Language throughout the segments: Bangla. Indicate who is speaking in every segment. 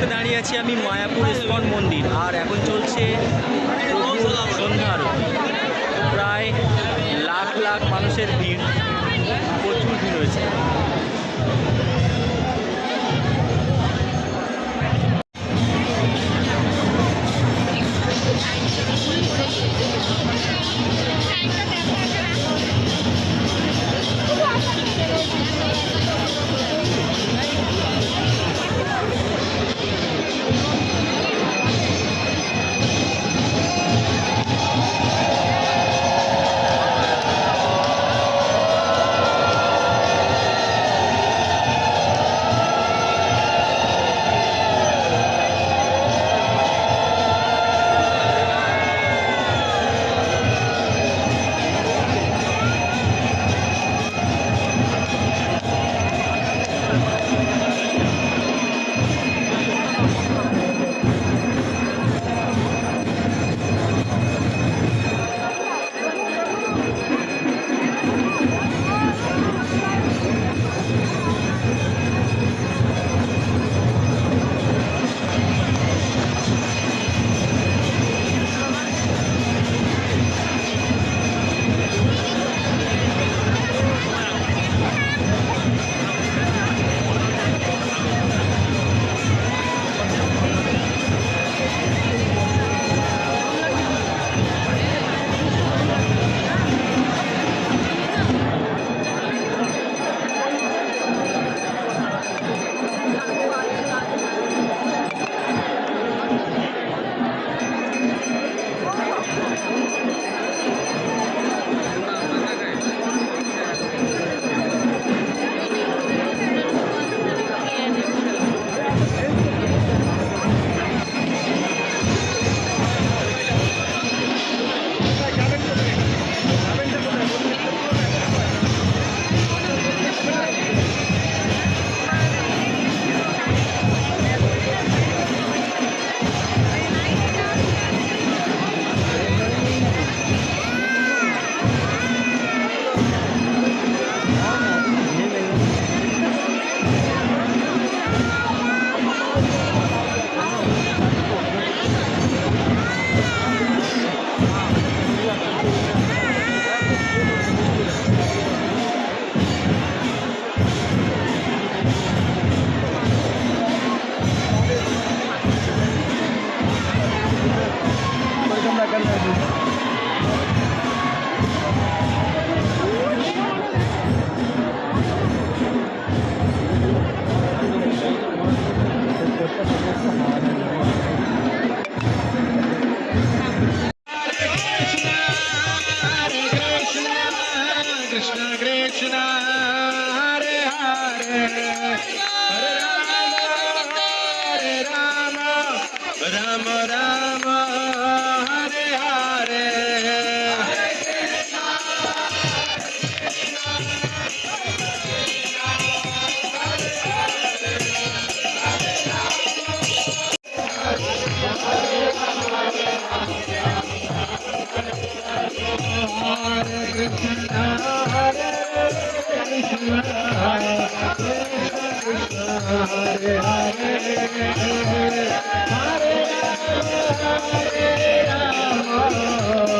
Speaker 1: মুহূর্তে দাঁড়িয়ে আছি আমি মায়াপুর ইস্কন মন্দির, আর এখন চলছে সন্ধ্যার প্রায় লাখ লাখ মানুষের ভিড়, প্রচুর ভিড় হয়েছে।
Speaker 2: Hare Rama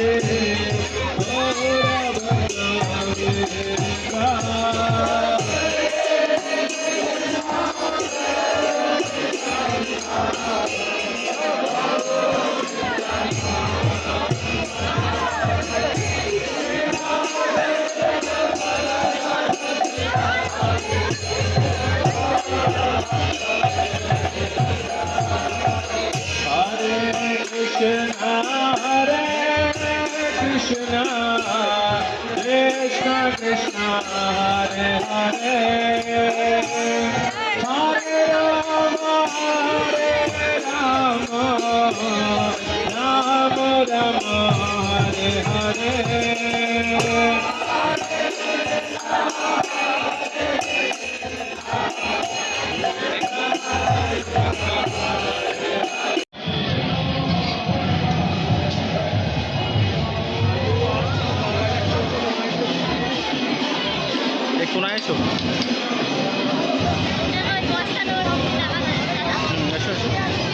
Speaker 2: Hey. Krishna Hare Hare,
Speaker 1: আসো আসো